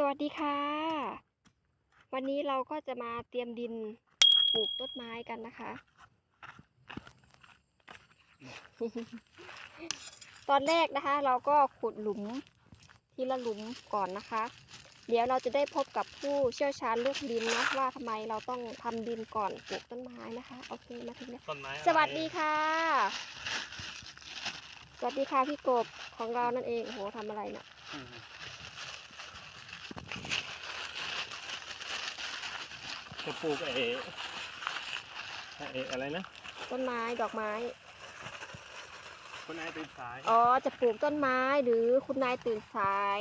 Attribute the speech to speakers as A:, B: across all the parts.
A: สวัสดีค่ะ วันนี้เราก็จะมาเตรียมดินปลูกต้นไม้กันนะคะ ตอนแรกนะคะ เราก็ขุดหลุมทีละหลุมก่อนนะคะ เดี๋ยวเราจะได้พบกับผู้เชี่ยวชาญเรื่องดินนะว่าทำไมเราต้องทำดินก่อนปลูกต้นไม้นะคะ โอเคมาถึงแล้ว
B: ต้นไม้อะไร
A: สวัสดีค่ะ สวัสดีค่ะพี่กบของเรานั่นเองโอ้โหทำอะไรเนี่ย
B: อืม จะปลูกเอเออะไรนะ
A: ต้นไม้ดอกไม้
B: คนนายตื่นสาย
A: อ๋อ จะปลูกต้นไม้หรือคุณนายตื่นสาย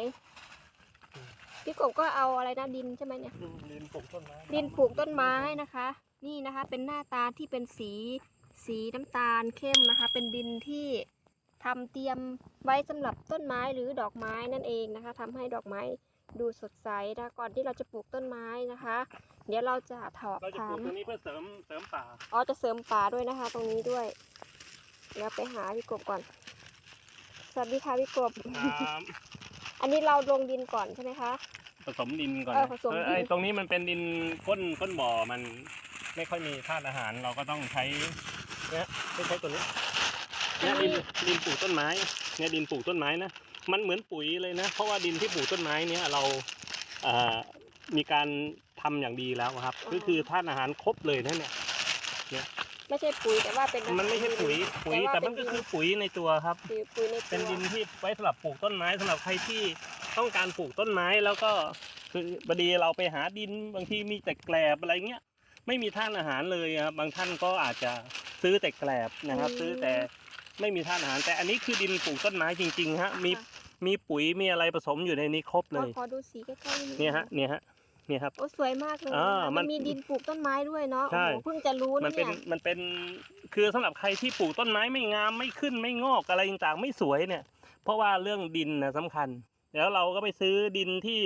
A: พี่กบก็เอาอะไรนะดินใช่ไหมเนี่ย
B: มดินปลูกต้นไม้
A: ดินปลูกต้นไม้นะคะ นี่นะคะ เป็นหน้าตาที่เป็นสี สีน้ำตาลเข้มนะคะ เป็นดินที่ทำเตรียมไว้สำหรับต้นไม้หรือดอกไม้นั่นเองนะคะทำให้ดอกไม้ ดูสดใสนะก่อนที่เราจะปลูกต้นไม้นะคะ เดี๋ยวเราจะถอ
B: เราจะ
A: ถา
B: ปลู
A: ม
B: กตรงนี้เพื่อเสริมเสริมป่า
A: อ๋อจะเสริมป่าด้วยนะคะ ตรงนี้ด้วยเดี๋ยวไปหาพี่กบก่อน สวัสดีค่ะพี่กบ
B: ครับ
A: อันนี้เราลงดินก่อนใช่ไหมคะ
B: ผสมดินก่อน
A: เออ
B: นะ
A: ผสมดิน
B: เออไอ้ตรงนี้มันเป็นดินก้นก้นบ่อมันไม่ค่อยมีธาตุอาหารเราก็ต้องใช้เนี่ยไม่ใช้ตัวนี้เนี่ยดินดินปลูกต้นไม้เนี่ยดินปลูกต้นไม้นะ มันเหมือนปุ๋ยเลยนะ เพราะว่าดินที่ปลูกต้นไม้เนี่ยเราเอ่อมีการทำอย่างดีแล้วครับ ก็คือธาตุอาหารครบเลยนะเนี่ย
A: ไม่ใช่ปุ๋ยแต่ว่าเป็น
B: มันไม่ใช่ปุ๋ย ปุ๋ย
A: ว่า
B: แต่มัน
A: เป็
B: ก็
A: ดิ
B: คือปุ๋ยในตัวครับ
A: ปุ๋ยปุ๋ยในตัว
B: เป็นดินที่ไว้สำหรับปลูกต้นไม้สำหรับใครที่ต้องการปลูกต้นไม้แล้วก็คือบดีเราไปหาดินบางทีมีแต่แกลบอะไรเงี้ยไม่มีธาตุอาหารเลยครับบางท่านก็อาจจะซื้อแต่แกลบนะครับ ซื้อแต่ ไม่มีธาตุอาหาร แต่อันนี้คือดินปลูกต้นไม้จริงๆฮะมี
A: ค่ะ
B: มีปุ๋ยมีอะไรผสมอยู่ในนี้ครบเล
A: ขอย ขอดูสีใกล้ๆดง
B: เนี่ยฮะเนี่ยฮะเนี่ยครับ
A: โอ้สวยมากเลย
B: อ่า
A: นะคะ
B: มั
A: มันนมีดินปลูกต้นไม้ด้วยเนาะ
B: ใช่
A: โอ้โหเพิ่งจะรู้
B: มั
A: นะ
B: นเป็
A: เนี่
B: น
A: ย
B: มันเป็นคือสำหรับใครที่ปลูกต้นไม้ไม่งามไม่ขึ้นไม่งอกอะไรต่างๆไม่สวยเนี่ย เพราะว่าเรื่องดินนะสำคัญ แล้วเราก็ไปซื้อดินที่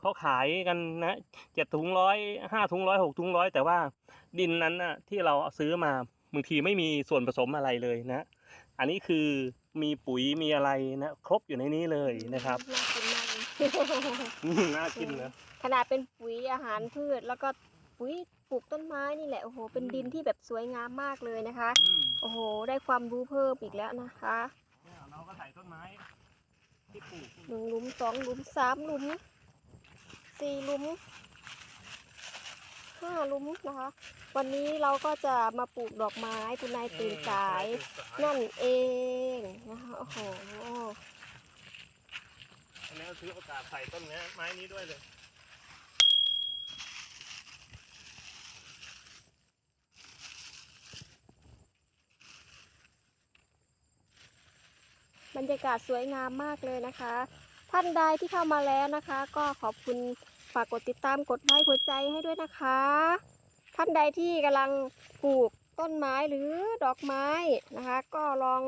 B: เขาขายกันนะเจ็ดถุงร้อยห้าถุงร้อยหกถุงร้อยแต่ว่าดินนั้นน่ะที่เราซื้อมาบางทีไม่มีส่วนผสมอะไรเลยนะ อันนี้คือมีปุ๋ยมีอะไรนะครบอยู่ในนี้เลยนะครับ
A: น่ากินมากเลย
B: อืมน่ากินนะ
A: ขนาดเป็นปุ๋ยอาหารพืช แล้วก็ปุ๋ยปลูกต้นไม้นี่แหละโอ้โหเป็นดินที่แบบสวยงามมากเลยนะคะ
B: อืม
A: โอ้โห ได้ความรู้เพิ่มอีกแล้วนะคะ
B: เนี่ยเราก็ใส่ต้นไม้ที่ปลูก
A: หนึ่งหลุมสองหลุมสามหลุมสี่หลุม ห้าหลุมนะคะ วันนี้เราก็จะมาปลูกดอกไม้คุณนายตื่นสาย นั่นเองนะคะโอ้โห
B: อันนี้ก็ถือโอกาสใส่ต้นเนี้ยไม้นี้ด้วยเลย
A: บรรยากาศสวยงามมากเลยนะคะ ท่านใดที่เข้ามาแล้วนะคะ ก็ขอบคุณ ฝากกดติดตามกดไลค์กดใจให้ด้วยนะคะ ท่านใดที่กำลังปลูกต้นไม้หรือดอกไม้นะคะ ก็ลอง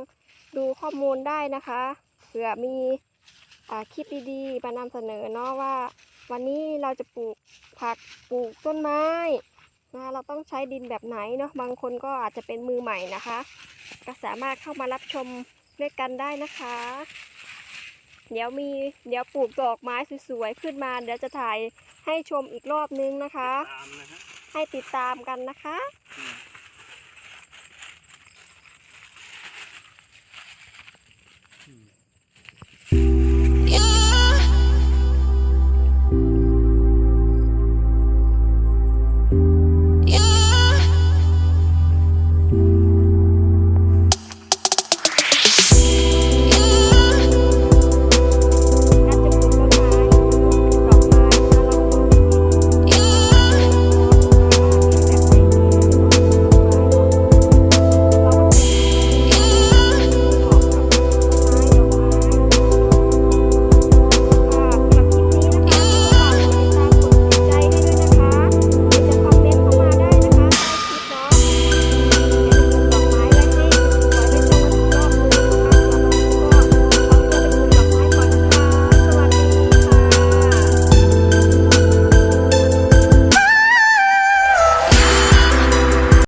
A: ดูข้อมูลได้นะคะเผื่อมีอคลิปดีๆมานำเสนอเนาะว่า วันนี้เราจะปลูกผักปลูกต้นไม้นะคะเราต้องใช้ดินแบบไหนเนาะบางคนก็อาจจะเป็นมือใหม่นะคะ ก็สามารถเข้ามารับชมด้วยกันได้นะคะ เดี๋ยวมีเดี๋ยวปลูกดอกไม้สวยๆขึ้นมา เดี๋ยวจะถ่ายให้ชมอีกรอบนึงนะคะ
B: ตามนะฮะ
A: ให้ติดตามกันนะคะ
B: อืม